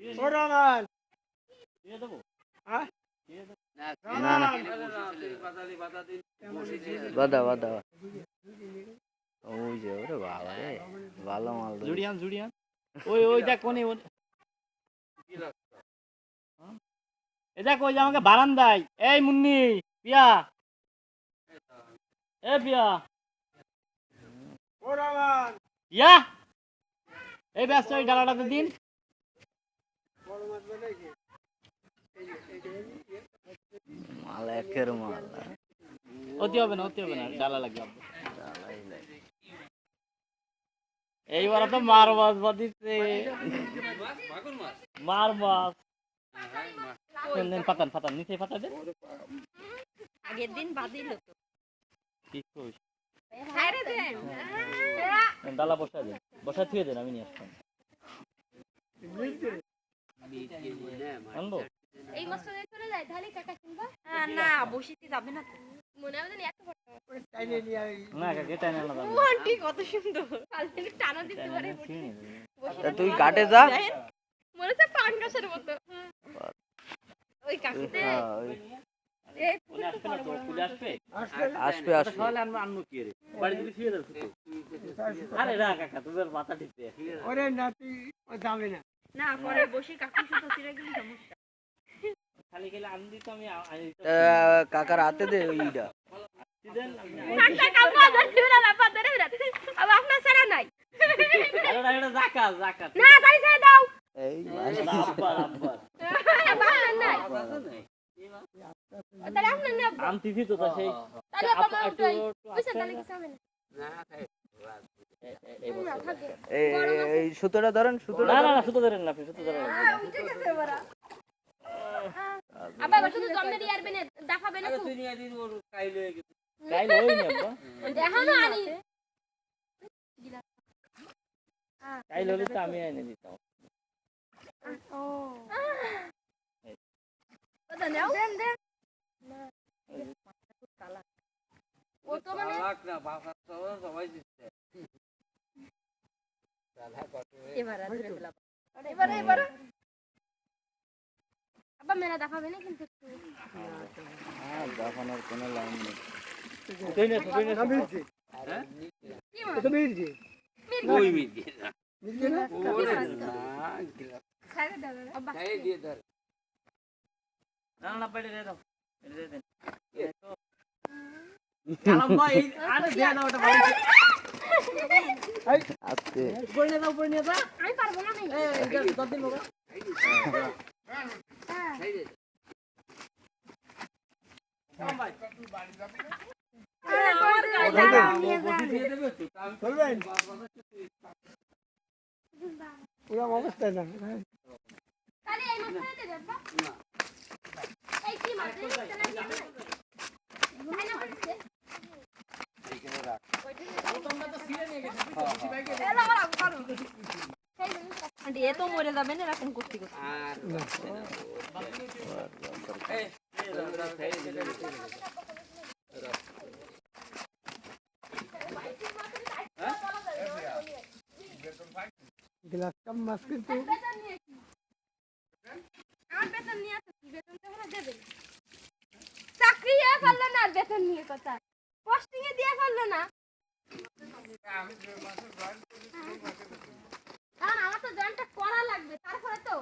দিয়ে দেবো না না বাদা বাদা ওই যে ওরে বাবা রে ভালো মাল জুড়িয়ান জুড়িয়ান ওই ওই দেখ কোনে ওই? এ দেখ ওই যে আমাকে বারান্দায় এই মুন্নি পিয়া এ পিয়া পিয়া এই ব্যস্ত ওই ডালাটাতে দিন মাল একের মাল। অতি হবে না অতি হবে না ডালা লাগবে। এইবার তো মার মাছ বাদিচ্ছে মার মাছ পাতান পাতান নিচে পাতা দেন আগের দিন বাদিল তো। ঠিক কইস? ছাইরে দেন। দেন, ডালা বসা দেন। বসা থুয়ে দেন আমি নিয়ে আসতাম। আনব এই মাসটা চলে যায় তাহলে কাকা কিনবা না বসিতে যাবে না মনে হবে জানি এত বড় না কাকে টাইম আনা দাম কত সুন্দর। কালকে টানা দিতে পারে তুই ঘাটে যা। মনে হচ্ছে পান গাছের মতো। ওই কাকুতে। হ্যাঁ, আসবে না আসবে। আরে না কাকা তোদের মাথা ঠিকতে ওরে নাতি ও যাবে না। না পরে বসে কাকু শুধু ফিরে গেলে সমস্যা। খালি গেলে আন দিত আমি কাকার হাতে দে ওইটা আমি- কাকা কাকা ধরে না না পা ধরে না। আবার আপনার ছাড়া নাই। আরে না, এটা জাকাত, জাকাত। না তাই ছেড়ে দাও। এই এটা আব্বার, আব্বার। আপনার নাই। তাহলে আপনার নেব আনতেছি তো সেই। এই না বছর। থাকে। এই এই সুতোটা ধরেন সুতোটা না না না সুতো ধরেন না আপনি সুতো ধরেন। না। আবার শুধু জন্মে দিয়ে আসবে না দেখাবে না খুব। কাইলে ওই নি আব্বা দেখাও না আনি। কাইলে হলে তো আমি এনে দিতাম। ও। ওটা নাও। দেন দেন। ও তো মানে এবার ধরে দিলাম এবারে এবারে। আবার মেলা দেখাবে না কিন্তু হ্যাঁ দেখানোর কোনো লাইন নেই। না সুতোই না। আব্বা, না দিয়ে দাও। কালাম ভাই, আরে দাও ওটা। আজকে উপরে নিয়ে দাও, উপরে নিয়ে পারব না ছেড়ে দেবে, আব্বা? এই কি মাছ? এই মাছটা না কি মাছ? ঘুমায় না পড়ছে? এলা আমার আব্বা পারো। সেই জিনিসটা। আন্টি এ তো মরে যাবে না এরকম করতে করতে বেতন নিয়ে কি? আমার বেতন নিয়ে আসো বেতন তো ওরা দেবে। চাকরি এ পারল না আর বেতন নিয়ে কথা। পোস্টিং এ দিয়ে পারল না। আমার তো জয়েন্টটা করা লাগবে তারপরে তো